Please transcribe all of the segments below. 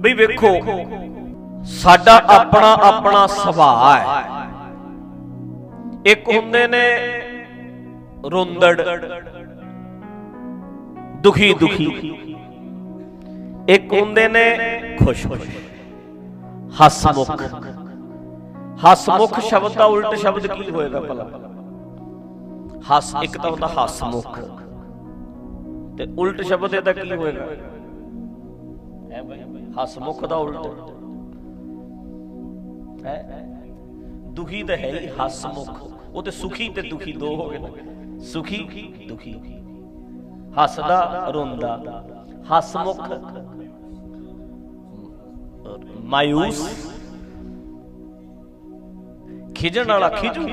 ਵੀ ਵੇਖੋ, ਸਾਡਾ ਆਪਣਾ ਆਪਣਾ ਸੁਭਾਅ ਹੈ। ਇੱਕ ਹੁੰਦੇ ਨੇ ਰੋਂਦੜ, ਦੁਖੀ ਦੁਖੀ। ਇੱਕ ਹੁੰਦੇ ਨੇ ਖੁਸ਼ ਖੁਸ਼। ਹਸਮੁਖ ਹਸਮੁਖ ਸ਼ਬਦ ਦਾ ਉਲਟ ਸ਼ਬਦ ਕੀ ਹੋਏਗਾ ਭਲਾ? ਹਸ ਇੱਕ ਤਾਂ ਹੁੰਦਾ ਹਸਮੁਖ ਤੇ ਉਲਟ ਸ਼ਬਦ ਇਹਦਾ ਕੀ ਹੋਏਗਾ? ਹੈ ਭਾਈ ਹਸਮੁਖ ਦਾ ਉਲਟ। ਹੈ? ਦੁਖੀ ਤਾਂ ਹੈ ਹੀ ਹਸਮੁਖ ਉਹ ਤੇ ਸੁਖੀ ਤੇ ਦੁਖੀ ਦੋ ਹੋ ਗਏ ਨਾ। ਸੁਖੀ, ਦੁਖੀ। ਹੱਸਦਾ, ਰੋਂਦਾ। ਹਸਮੁਖ ਮਾਇੂਸ ਖਿਜਣ ਵਾਲਾ ਖਿਜੂ।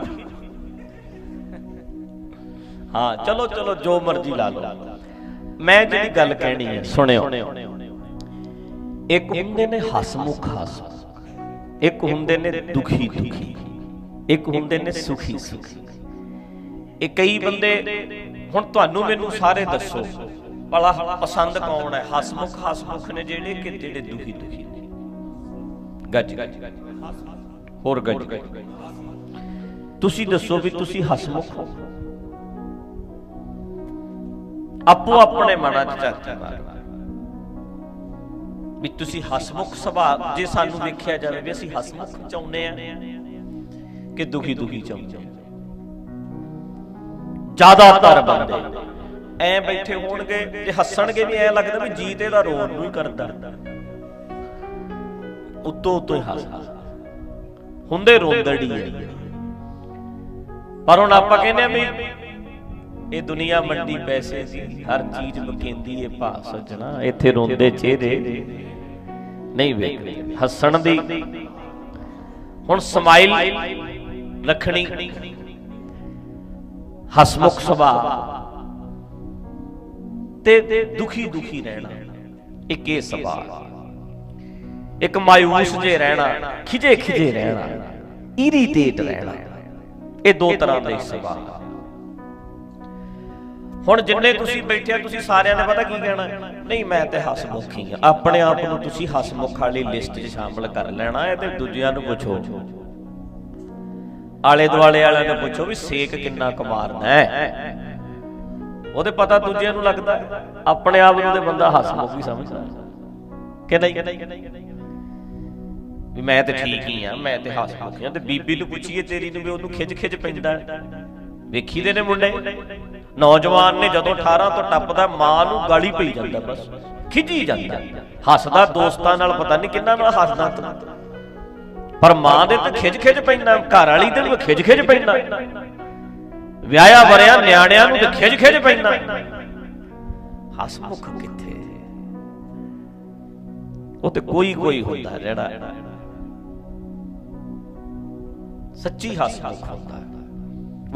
ਹਾਂ, ਚਲੋ ਚਲੋ, ਜੋ ਮਰਜ਼ੀ ਲਾ ਲਓ। ਮੈਂ ਜਿਹੜੀ ਗੱਲ ਕਹਿਣੀ ਹੈ, ਸੁਣਿਓ। ਇੱਕ ਹੁੰਦੇ ਨੇ ਹਸਮੁਖ ਹਸਮੁਖ ਇੱਕ ਹੁੰਦੇ ਨੇ ਦੁਖੀ ਦੁਖੀ, ਇੱਕ ਹੁੰਦੇ ਨੇ ਸੁਖੀ ਸੁਖੀ। ਇਹ ਕਈ ਬੰਦੇ ਹੁਣ ਤੁਹਾਨੂੰ ਮੈਨੂੰ ਸਾਰੇ ਦੱਸੋ, ਭਲਾ ਪਸੰਦ ਕੌਣ ਹੈ? ਹਸਮੁਖ ਹਸਮੁਖ ਨੇ ਜਿਹੜੇ ਕਿ ਜਿਹੜੇ ਦੁਖੀ ਦੁਖੀ ਨੇ। ਗੱਜ ਹੋਰ ਗੱਜ। ਤੁਸੀਂ ਦੱਸੋ ਵੀ ਤੁਸੀਂ ਹਸਮੁਖ ਹੋ? ਆਪੋ ਆਪਣੇ ਮਨਾਂ 'ਚ ਚਰਚਾ ਮਾਰੋ। ਵੀ ਤੁਸੀਂ ਹਸਮੁਖ ਸੁਭਾਅ ਜੇ ਸਾਨੂੰ ਵੇਖਿਆ ਜਾਵੇ ਵੀ ਅਸੀਂ ਹਸਮੁਖ ਚਾਹੁੰਦੇ ਆ ਕਿ ਦੁਖੀ ਦੁਖੀ ਚਾਹੁੰਦੇ ਜ਼ਿਆਦਾਤਰ ਬੰਦੇ ਐ ਬੈਠੇ ਹੋਣਗੇ ਤੇ ਹੱਸਣਗੇ ਵੀ, ਐ ਲੱਗਦਾ ਵੀ ਜੀਤ ਇਹਦਾ ਰੋਣ ਨੂੰ ਹੀ ਕਰਦਾ। ਉੱਤੋਂ ਉੱਤੋਂ ਹੀ ਹੱਸਦਾ ਹੁੰਦੇ ਰੋਂਦੜੀ ਪਰ ਹੁਣ ਆਪਾਂ ਕਹਿੰਦੇ ਆ ਵੀ ਇਹ ਦੁਨੀਆ ਮੰਡੀ ਪੈਸੇ ਦੀ ਹਰ ਚੀਜ਼ ਮਕੇਂਦੀ ਏ ਭਾ ਸੱਜਣਾ ਇੱਥੇ ਰੋਂਦੇ ਚਿਹਰੇ ਨਹੀਂ ਵੇਖਦੇ ਹੱਸਣ ਦੀ। ਹੁਣ ਸਮਾਈਲ ਰੱਖਣੀ ਹਸਮੁਖ ਸੁਭਾਅ। ਤੇ ਦੁਖੀ ਦੁਖੀ ਰਹਿਣਾ। ਇੱਕ ਇਹ ਸੁਭਾਅ। ਇੱਕ ਮਾਇੂਸ ਜੇ ਰਹਿਣਾ ਖਿਜੇ ਖਿਜੇ ਰਹਿਣਾ। ਇਰੀਟੇਟ ਰਹਿਣਾ। ਇਹ ਦੋ ਤਰ੍ਹਾਂ ਦੇ ਸੁਭਾਅ। ਹੁਣ ਜਿੰਨੇ ਤੁਸੀਂ ਬੈਠੇ ਆ, ਤੁਸੀਂ ਸਾਰਿਆਂ ਨੇ ਪਤਾ ਕੀ ਕਹਿਣਾ? ਨਹੀਂ, ਮੈਂ ਤੇ ਹਸਮੁਖ ਹੀ ਆ। ਆਪਣੇ ਆਪ ਨੂੰ ਤੁਸੀਂ ਹਸਮੁਖ ਵਾਲੀ ਲਿਸਟ 'ਚ ਸ਼ਾਮਲ ਕਰ ਲੈਣਾ ਹੈ ਤੇ ਦੂਜਿਆਂ ਨੂੰ ਪੁੱਛੋ। ਆਲੇ ਦੁਆਲੇ ਵਾਲਿਆਂ ਨੂੰ ਪੁੱਛੋ ਵੀ ਸੇਕ ਕਿੰਨਾ ਕੁ ਹੈ। ਉਹਦੇ ਪਤਾ ਦੂਜਿਆਂ ਨੂੰ ਲੱਗਦਾ। ਆਪਣੇ ਆਪ ਨੂੰ ਤੇ ਬੰਦਾ ਹਸਮੁਖ ਹੀ ਸਮਝਦਾ। ਕਿ ਨਹੀਂ? ਵੀ ਮੈਂ ਤੇ ਠੀਕ ਹੀ ਆ, ਮੈਂ ਤੇ ਹਸਮੁਖ ਆ। ਤੇ ਬੀਬੀ ਨੂੰ ਪੁੱਛੀਏ ਤੇਰੀ ਨੂੰ ਵੀ ਉਹਨੂੰ ਖਿੱਚ ਖਿੱਚ ਪੈਂਦਾ। ਵੇਖੀ ਦੇ ਨੇ ਮੁੰਡੇ? ਨੌਜਵਾਨ ਨੇ ਜਦੋਂ 18 ਤੋਂ ਟੱਪਦਾ, ਮਾਂ ਨੂੰ ਗਾਲੀ ਪਈ ਜਾਂਦਾ ਬਸ। ਖਿਜੀ ਜਾਂਦਾ। ਹੱਸਦਾ ਦੋਸਤਾਂ ਨਾਲ ਪਤਾ ਨਹੀਂ ਕਿੰਨਾ ਨਾਲ ਹੱਸਦਾ ਪਰ ਮਾਂ ਦੇ ਤੇ ਖਿਜ ਖਿਜ ਪੈਂਦਾ, ਘਰ ਵਾਲੀ ਤੇ ਵੀ ਖਿਜ ਖਿਜ ਪੈਂਦਾ। ਵਿਆਹਿਆ ਵਰਿਆ ਨਿਆਣਿਆਂ ਨੂੰ ਤੇ ਖਿਜ ਖਿਜ ਪੈਂਦਾ ਹਸਮੁਖ ਕਿੱਥੇ? ਉਹ ਤੇ ਕੋਈ ਕੋਈ ਹੁੰਦਾ ਜਿਹੜਾ ਸੱਚੀ ਹਸਮੁਖ ਹੁੰਦਾ।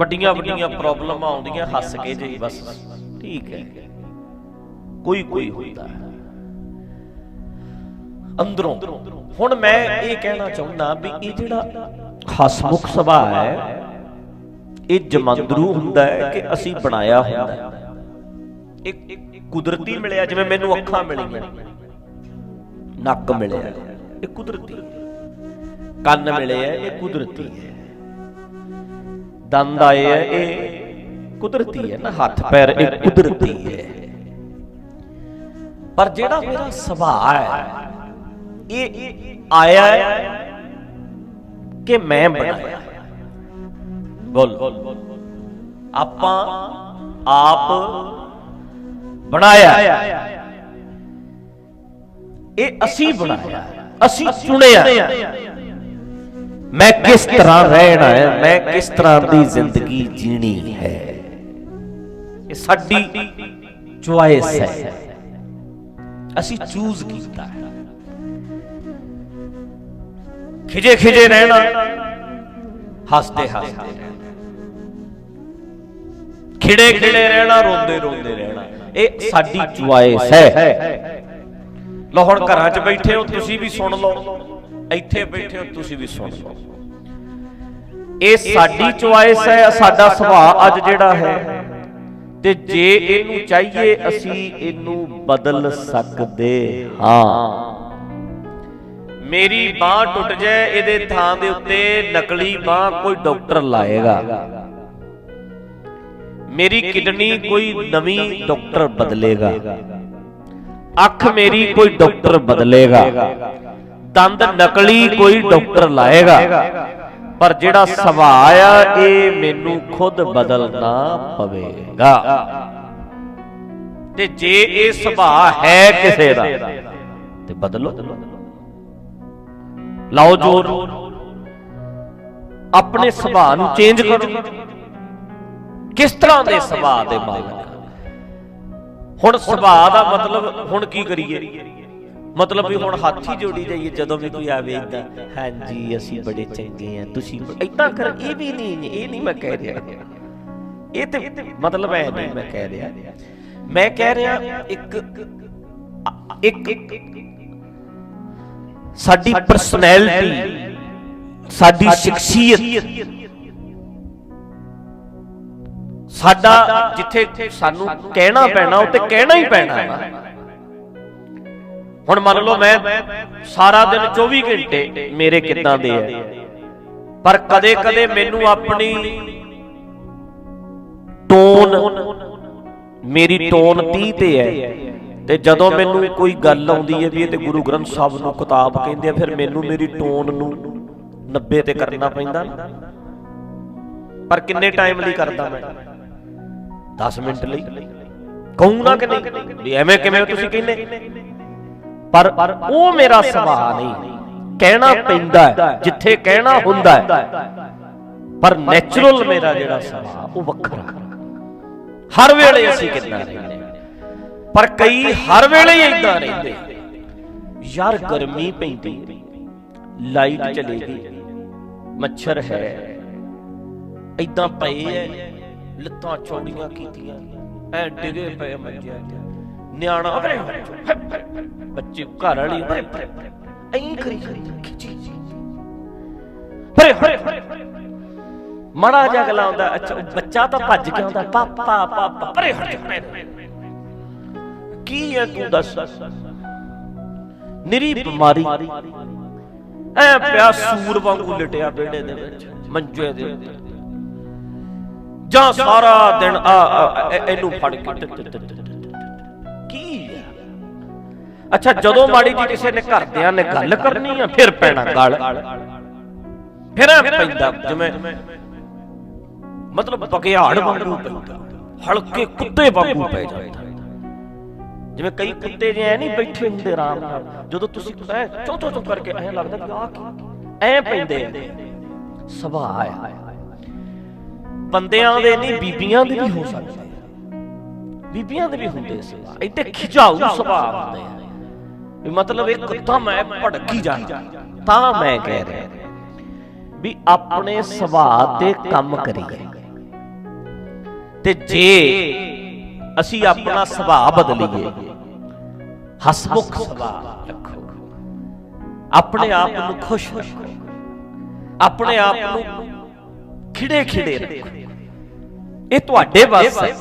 ਵੱਡੀਆਂ ਵੱਡੀਆਂ ਪ੍ਰੋਬਲਮਾਂ ਆਉਂਦੀਆਂ, ਹੱਸ ਕੇ ਜੇ ਬਸ। ਠੀਕ ਹੈ। ਕੋਈ ਕੋਈ ਹੁੰਦਾ ਅੰਦਰੋਂ। ਹੁਣ ਮੈਂ ਇਹ ਕਹਿਣਾ ਚਾਹੁੰਦਾ ਵੀ ਇਹ ਜਿਹੜਾ ਹਸਮੁਖ ਸੁਭਾਅ ਹੈ, ਇਹ ਜਮੰਦਰੂ ਹੁੰਦਾ ਹੈ ਕਿ ਅਸੀਂ ਬਣਾਇਆ ਹੁੰਦਾ ਹੈ। ਇੱਕ ਕੁਦਰਤੀ ਮਿਲਿਆ, ਜਿਵੇਂ ਮੈਨੂੰ ਅੱਖਾਂ ਮਿਲੀਆਂ। ਨੱਕ ਮਿਲਿਆ। ਇਹ ਕੁਦਰਤੀ। ਕੰਨ ਮਿਲਿਆ ਇਹ ਕੁਦਰਤੀ ਹੈ। ਦੰਦ ਆਏ ਆ ਇਹ। ਕੁਦਰਤੀ ਹੈ ਨਾ, ਹੱਥ, ਪੈਰ, ਇਹ ਕੁਦਰਤੀ ਹੈ। ਪਰ ਜਿਹੜਾ ਮੇਰਾ ਸੁਭਾਅ ਹੈ, ਇਹ ਆਇਆ ਹੈ ਕਿ ਮੈਂ ਬਣਾਇਆ ਬੋਲ। ਆਪਾਂ ਆਪ ਬਣਾਇਆ ਇਹ ਅਸੀਂ ਬਣਾਇਆ ਅਸੀਂ ਚੁਣਿਆ ਮੈਂ ਕਿਸ ਤਰ੍ਹਾਂ ਰਹਿਣਾ ਹੈ? ਮੈਂ ਕਿਸ ਤਰ੍ਹਾਂ ਦੀ ਜ਼ਿੰਦਗੀ ਜੀਣੀ ਹੈ? ਇਹ ਸਾਡੀ ਚੁਆਇਸ ਹੈ। ਅਸੀਂ ਚੂਜ਼ ਕੀਤਾ ਹੈ। ਖਿਜੇ ਖਿਜੇ ਰਹਿਣਾ, ਹੱਸਦੇ ਹੱਸਦੇ ਖਿੜੇ ਖਿੜੇ ਰਹਿਣਾ, ਰੋਂਦੇ ਰੋਂਦੇ ਰਹਿਣਾ। ਇਹ ਸਾਡੀ ਚੁਆਇਸ ਹੈ। ਲੋ ਹੁਣ ਘਰਾਂ 'ਚ ਬੈਠੇ ਹੋ, ਤੁਸੀਂ ਵੀ ਸੁਣ ਲਓ। ਇੱਥੇ ਬੈਠੇ ਹੋ ਤੁਸੀਂ ਵੀ ਸੁਣ ਲਓ। ਇਹ ਸਾਡੀ ਚੁਆਇਸ ਹੈ ਸਾਡਾ ਸੁਭਾਅ ਅੱਜ ਜਿਹੜਾ ਹੈ ਤੇ ਜੇ ਇਹਨੂੰ ਚਾਹੀਏ ਅਸੀਂ ਇਹਨੂੰ ਬਦਲ ਸਕਦੇ ਹਾਂ। ਮੇਰੀ ਬਾਹ ਟੁੱਟ ਜਾਏ ਇਹਦੇ ਥਾਂ ਦੇ ਉੱਤੇ ਨਕਲੀ ਬਾਹ ਕੋਈ ਡਾਕਟਰ ਲਾਏਗਾ। ਮੇਰੀ ਕਿਡਨੀ ਕੋਈ ਨਵੀਂ ਡਾਕਟਰ ਬਦਲੇਗਾ। ਅੱਖ ਮੇਰੀ ਕੋਈ ਡਾਕਟਰ ਬਦਲੇਗਾ। ਦੰਦ ਨਕਲੀ ਕੋਈ ਡਾਕਟਰ ਲਾਏਗਾ। ਪਰ ਜਿਹੜਾ ਸੁਭਾਅ ਆ ਇਹ ਮੈਨੂੰ ਖੁਦ ਬਦਲਣਾ ਪਵੇਗਾ। ਤੇ ਜੇ ਇਹ ਸੁਭਾਅ ਹੈ ਕਿਸੇ ਦਾ, ਤੇ ਬਦਲੋ। ਲਾਓ ਜੋਰ। ਆਪਣੇ ਸੁਭਾਅ ਨੂੰ ਚੇਂਜ ਕਰੋ। ਕਿਸ ਤਰ੍ਹਾਂ ਦੇ ਸੁਭਾਅ ਦੇ ਮਾਲਕ ਹੁਣ ਸੁਭਾਅ ਦਾ ਮਤਲਬ ਹੁਣ ਕੀ ਕਰੀਏ? ਮਤਲਬ ਵੀ ਹੁਣ ਹੱਥ ਹੀ ਜੋੜੀ ਜਾਈਏ ਜਦੋਂ ਵੀ ਕੋਈ ਆਵੇ ਇਦਾਂ ਹਾਂਜੀ ਅਸੀਂ ਬੜੇ ਚੰਗੇ ਆ ਤੁਸੀਂ ਇਦਾਂ ਕਰ ਇਹ ਵੀ ਨਹੀਂ ਇਹ ਨਹੀਂ ਮੈਂ ਕਹਿ ਰਿਹਾ। ਇਹ ਤੇ ਮਤਲਬ ਐ ਨਹੀਂ ਮੈਂ ਕਹਿ ਰਿਹਾ। ਮੈਂ ਕਹਿ ਰਿਹਾ ਇੱਕ ਇੱਕ ਸਾਡੀ ਪਰਸਨੈਲਿਟੀ ਸਾਡੀ ਸ਼ਖਸੀਅਤ। ਸਾਡਾ ਜਿੱਥੇ ਸਾਨੂੰ ਕਹਿਣਾ ਪੈਣਾ ਉੱਤੇ ਕਹਿਣਾ ਹੀ ਪੈਣਾ ਹੈ ਹੁਣ ਮੰਨ ਲਓ ਮੈਂ ਸਾਰਾ ਦਿਨ 24 ਘੰਟੇ ਮੇਰੇ ਕਿੱਦਾਂ ਦੇ ਆ। ਪਰ ਕਦੇ ਕਦੇ ਮੈਨੂੰ ਆਪਣੀ ਟੋਨ ਮੇਰੀ ਟੋਨ 30 ਤੇ ਹੈ ਤੇ ਜਦੋਂ ਮੈਨੂੰ ਕੋਈ ਗੱਲ ਆਉਂਦੀ ਹੈ ਵੀ ਇਹ ਤੇ ਗੁਰੂ ਗ੍ਰੰਥ ਸਾਹਿਬ ਨੂੰ ਕਿਤਾਬ ਕਹਿੰਦੇ ਆ, ਫਿਰ ਮੈਨੂੰ ਮੇਰੀ ਟੋਨ ਨੂੰ 90 ਤੇ ਕਰਨਾ ਪੈਂਦਾ ਪਰ ਕਿੰਨੇ ਟਾਈਮ ਲਈ ਕਰਦਾ ਮੈਂ? 10 ਮਿੰਟ ਲਈ। ਕਹੂੰ ਨਾ ਕਿ ਨਹੀਂ? ਵੀ ਐਵੇਂ ਕਿਵੇਂ ਤੁਸੀਂ ਕਹਿੰਦੇ? ਪਰ ਉਹ ਮੇਰਾ ਸੁਭਾਅ ਨਹੀਂ। ਕਹਿਣਾ ਪੈਂਦਾ ਜਿੱਥੇ ਕਹਿਣਾ ਹੁੰਦਾ ਪਰ ਨੇਚਰਲ ਮੇਰਾ ਜਿਹੜਾ ਸੁਭਾਅ, ਉਹ ਵੱਖਰਾ ਹਰ ਵੇਲੇ ਅਸੀਂ ਕਿੱਦਾਂ ਰਹਿੰਦੇ ਪਰ ਕਈ ਹਰ ਵੇਲੇ ਹੀ ਇਦਾਂ ਰਹਿੰਦੇ ਯਾਰ ਗਰਮੀ ਪੈਂਦੀ, ਲਾਈਟ ਚਲੇ ਗਈ, ਮੱਛਰ ਹੈ। ਇਦਾਂ ਪਏ ਐ, ਲੱਤਾਂ ਚੌੜੀਆਂ ਕੀਤੀਆਂ, ਐ ਡਿਗੇ ਪਏ ਮੰਜਿਆਂ ਤੇ। ਨਿਆਣਾ ਬੱਚੇ ਘਰ ਵਾਲੀ ਐਂ ਕਰੀ ਖਿੱਚੀ ਅਰੇ ਮੜਾ ਜਗਲਾ ਆਉਂਦਾ ਅੱਛਾ ਉਹ ਬੱਚਾ ਤਾਂ ਭੱਜ ਕੇ ਆਉਂਦਾ ਪਾਪਾ ਪਾਪਾ ਅਰੇ ਹਟ ਜਾ ਕੀ ਹੈ ਤੂੰ ਦੱਸ ਨਿਰੀ ਬਿਮਾਰੀ ਐ ਪਿਆ ਸੂਰ ਵਾਂਗੂ ਲਟਿਆ ਬੇੜੇ ਦੇ ਵਿੱਚ ਮੰਜੇ ਦੇ ਉੱਤੇ ਜਾਂ ਸਾਰਾ ਦਿਨ ਆ ਆ, ਇਹ- ਇਹਨੂੰ ਫੜ ਕੇ ਅੱਛਾ ਜਦੋਂ ਮਾੜੀ ਜੀ ਕਿਸੇ ਨੇ ਘਰਦਿਆਂ ਨੇ ਗੱਲ ਕਰਨੀ ਆ ਫਿਰ ਪੈਣਾ ਗਲ। ਫਿਰ ਪੈਂਦਾ ਜਿਵੇਂ ਮਤਲਬ ਬਗਿਆੜ ਵਾਂਗੂ ਪੈਂਦਾ। ਹਲਕੇ ਕੁੱਤੇ ਵਾਂਗੂ ਪੈ ਜਾਂਦਾ। ਜਿਵੇਂ ਕਈ ਕੁੱਤੇ ਜੇ ਐ ਨਹੀਂ ਬੈਠੇ ਹੁੰਦੇ ਆਰਾਮ ਨਾਲ ਜਦੋਂ ਤੁਸੀਂ ਐ ਚੋ ਚੋ ਚੋ ਕਰਕੇ ਐਂ ਲੱਗਦਾ ਵੀ ਆ ਕੀ ਐ ਪੈਂਦੇ ਸੁਭਾਅ ਹੈ ਬੰਦਿਆਂ ਦੇ ਨਹੀਂ ਬੀਬੀਆਂ ਦੇ ਵੀ ਹੋ ਸਕਦੇ ਬੀਬੀਆਂ ਦੇ ਵੀ ਹੁੰਦੇ ਸੁਭਾਅ। ਇੱਥੇ ਖਿਜਾਊ ਸੁਭਾਅ ਹੁੰਦੇ ਆ। ਵੀ ਮਤਲਬ ਇੱਕ ਕੁੱਤਾ ਮੈਂ ਭੜਕੀ ਜਾਣਾ? ਤਾਂ ਮੈਂ ਕਹਿ ਰਿਹਾ ਵੀ ਆਪਣੇ ਸੁਭਾਅ ਤੇ ਕੰਮ ਕਰੀਏ। ਤੇ ਜੇ ਅਸੀਂ ਆਪਣਾ ਸੁਭਾਅ ਬਦਲੀਏ, ਹਸਮੁਖ ਸੁਭਾਅ ਰੱਖੋ। ਆਪਣੇ ਆਪ ਨੂੰ ਖੁਸ਼ ਰੱਖੋ। ਆਪਣੇ ਆਪ ਨੂੰ ਖਿੜੇ ਖਿੜੇ ਰੱਖੋ। ਇਹ ਤੁਹਾਡੇ ਵੱਸ ਹੈ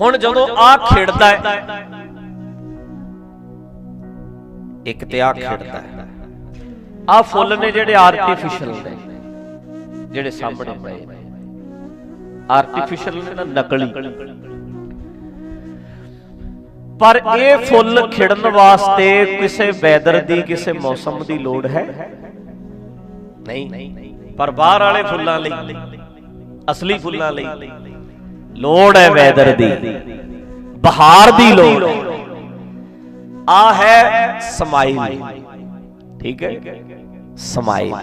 ਹੁਣ ਜਦੋਂ ਆ ਖਿੜਦਾ ਹੈ ਇੱਕ ਤੇ ਆ ਖਿੜਦਾ ਹੈ। ਆ ਫੁੱਲ ਨੇ ਜਿਹੜੇ ਆਰਟੀਫੀਸ਼ੀਅਲ ਨੇ, ਜਿਹੜੇ ਸਾਹਮਣੇ ਪਏ ਨੇ। ਆਰਟੀਫੀਸ਼ੀਅਲ ਨੇ ਨਾ ਨਕਲੀ। ਪਰ ਇਹ ਫੁੱਲ ਖਿੜਨ ਵਾਸਤੇ ਕਿਸੇ ਵੈਦਰ ਦੀ, ਕਿਸੇ ਮੌਸਮ ਦੀ ਲੋੜ ਹੈ? ਨਹੀਂ। ਪਰ ਬਾਹਰ ਵਾਲੇ ਫੁੱਲਾਂ ਲਈ, ਅਸਲੀ ਫੁੱਲਾਂ ਲਈ ਲੋੜ ਹੈ ਵੈਦਰ ਦੀ। ਬਹਾਰ ਦੀ ਲੋੜ। ਆ ਹੈ ਸਮਾਈਲ ਠੀਕ ਹੈ? ਸਮਾਈਲ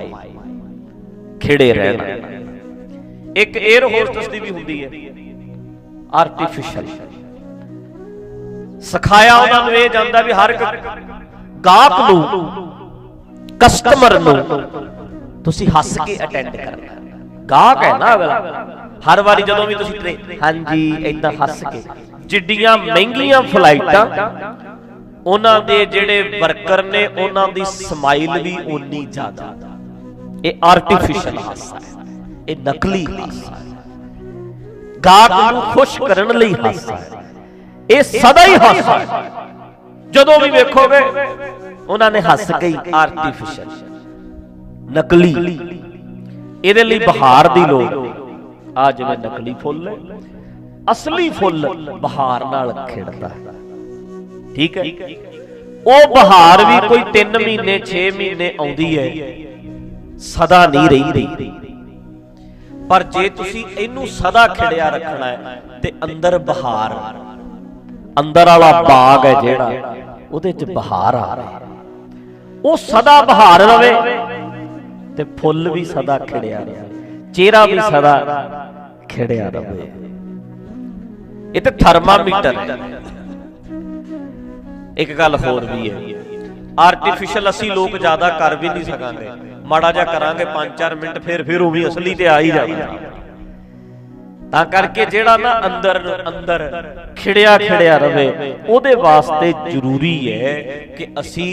ਖਿੜੇ ਰਹਿਣਾ ਇੱਕ 에ਅਰ ਹੋਸਟਸ ਦੀ ਵੀ ਹੁੰਦੀ ਹੈ। ਆਰਟੀਫੀਸ਼ੀਅਲ ਸਿਖਾਇਆ ਉਹਨਾਂ ਨੂੰ ਇਹ ਜਾਂਦਾ ਵੀ ਹਰ ਇੱਕ ਗਾਹਕ ਨੂੰ ਕਸਟਮਰ ਨੂੰ ਤੁਸੀਂ ਹੱਸ ਕੇ ਅਟੈਂਡ ਕਰਨਾ। ਗਾਹਕ ਹੈ ਨਾ ਅਗਲਾ। ਹਰ ਵਾਰੀ ਜਦੋਂ ਵੀ ਤੁਸੀਂ ਹਾਂਜੀ ਇਦਾਂ ਹੱਸ ਕੇ। ਜਿੱਡੀਆਂ ਮਹਿੰਗੀਆਂ ਫਲਾਈਟਾਂ ਉਹਨਾਂ ਦੇ ਜਿਹੜੇ ਵਰਕਰ ਨੇ, ਉਹਨਾਂ ਦੀ ਸਮਾਈਲ ਵੀ ਓਨੀ ਜ਼ਿਆਦਾ। ਇਹ ਆਰਟੀਫੀਸ਼ੀਅਲ ਹਾਸਾ ਹੈ। ਇਹ ਨਕਲੀ ਹਾਸਾ ਹੈ। ਗਾਹਕ ਨੂੰ ਖੁਸ਼ ਕਰਨ ਲਈ ਹਾਸਾ ਹੈ। ਇਹ ਸਦਾ ਹੀ ਹਾਸਾ ਹੈ। ਜਦੋਂ ਵੀ ਵੇਖੋਗੇ, ਉਹਨਾਂ ਨੇ ਹੱਸ ਕੇ ਆਰਟੀਫੀਸ਼ੀਅਲ ਨਕਲੀ। ਇਹਦੇ ਲਈ ਬਹਾਰ ਦੀ ਲੋੜ ਆ ਜਿਵੇਂ ਨਕਲੀ ਫੁੱਲ ਅਸਲੀ ਫੁੱਲ ਬਹਾਰ ਨਾਲ ਖਿੜਦਾ ਹੈ। ਠੀਕ ਹੈ? ਉਹ ਬਹਾਰ ਵੀ ਕੋਈ 3 ਮਹੀਨੇ 6 ਮਹੀਨੇ ਆਉਂਦੀ ਹੈ। ਸਦਾ ਨਹੀਂ ਰਹਿੰਦੀ ਪਰ ਜੇ ਤੁਸੀਂ ਇਹਨੂੰ ਸਦਾ ਖਿੜਿਆ ਰੱਖਣਾ ਹੈ ਤੇ ਅੰਦਰ ਬਹਾਰ। ਅੰਦਰ ਵਾਲਾ ਬਾਗ ਹੈ ਜਿਹੜਾ ਉਹਦੇ 'ਚ ਬਹਾਰ ਆ। ਰਿਹਾ ਉਹ ਸਦਾ ਬਹਾਰ ਰਵੇ ਤੇ ਫੁੱਲ ਵੀ ਸਦਾ ਖਿੜਿਆ ਰਹੇ ਚਿਹਰਾ ਵੀ ਸਦਾ ਖਿੜਿਆ ਰਵੇ। ਇਹ ਤੇ ਥਰਮਾਮੀਟਰ ਹੈ। ਇੱਕ ਗੱਲ ਹੋਰ ਵੀ ਹੈ। ਆਰਟੀਫੀਸ਼ੀਅਲ ਅਸੀਂ ਲੋਕ ਜ਼ਿਆਦਾ ਕਰ ਵੀ ਨਹੀਂ ਸਕਾਂਗੇ। ਮਾੜਾ ਜਿਹਾ ਕਰਾਂਗੇ 5-4 ਮਿੰਟ ਫਿਰ ਫਿਰ ਉਹ ਵੀ ਅਸਲੀ ਤੇ ਆ ਹੀ ਜਾਵੇ ਤਾਂ ਕਰਕੇ ਜਿਹੜਾ ਨਾ ਅੰਦਰ ਅੰਦਰ ਖਿੜਿਆ ਖਿੜਿਆ ਰਵੇ, ਉਹਦੇ ਵਾਸਤੇ ਜ਼ਰੂਰੀ ਹੈ ਕਿ ਅਸੀਂ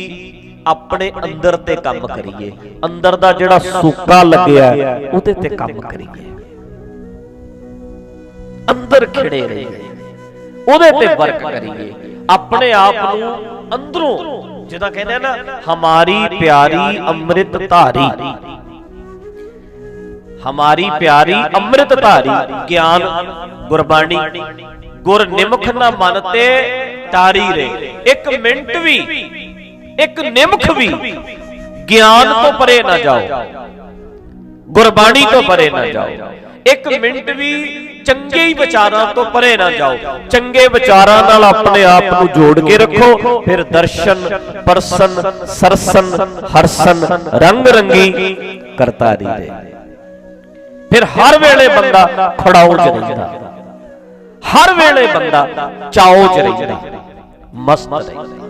ਆਪਣੇ ਅੰਦਰ ਤੇ ਕੰਮ ਕਰੀਏ। ਅੰਦਰ ਦਾ ਜਿਹੜਾ ਸੁੱਕਾ ਲੱਗਿਆ, ਉਹਦੇ ਤੇ ਕੰਮ ਕਰੀਏ। ਅੰਦਰ ਖਿੜੇ ਰਹੀਏ। ਉਹਦੇ ਤੇ ਵਰਕ ਕਰੀਏ। ਆਪਣੇ ਆਪ ਨੂੰ ਅੰਦਰੋਂ, ਜਿੱਦਾਂ ਕਹਿੰਦੇ ਆ ਨਾ, ਹਮਾਰੀ ਪਿਆਰੀ ਅੰਮ੍ਰਿਤ ਧਾਰੀ। ਹਮਾਰੀ ਪਿਆਰੀ ਅੰਮ੍ਰਿਤ ਧਾਰੀ, ਗਿਆਨ, ਗੁਰਬਾਣੀ, ਗੁਰ ਨਿਮਖ ਨਾ ਮਨ ਤੇ ਤਾਰੀ ਰੇ। ਇੱਕ ਮਿੰਟ ਵੀ, ਇੱਕ ਨਿਮਖ ਵੀ ਗਿਆਨ ਤੋਂ ਪਰੇ ਨਾ ਜਾਓ। ਗੁਰਬਾਣੀ ਤੋਂ ਪਰੇ ਨਾ ਜਾਓ। ਇੱਕ ਮਿੰਟ ਵੀ ਚੰਗੇ ਹੀ ਵਿਚਾਰਾਂ ਤੋਂ ਪਰੇ ਨਾ ਜਾਓ। ਚੰਗੇ ਵਿਚਾਰਾਂ ਨਾਲ ਆਪਣੇ ਆਪ ਨੂੰ ਜੋੜ ਕੇ ਰੱਖੋ। ਫਿਰ ਦਰਸ਼ਨ, ਪਰਸਨ, ਸਰਸਨ, ਹਰਸਨ ਰੰਗ ਰੰਗੀ ਕਰਤਾਰੀ ਦੇ ਫਿਰ ਹਰ ਵੇਲੇ ਬੰਦਾ ਖੜਾਉ ਚ ਰਹਿੰਦਾ। ਹਰ ਵੇਲੇ ਬੰਦਾ ਚਾਉ ਚ ਰਹਿੰਦਾ। ਮਸਤ ਰਹਿੰਦਾ।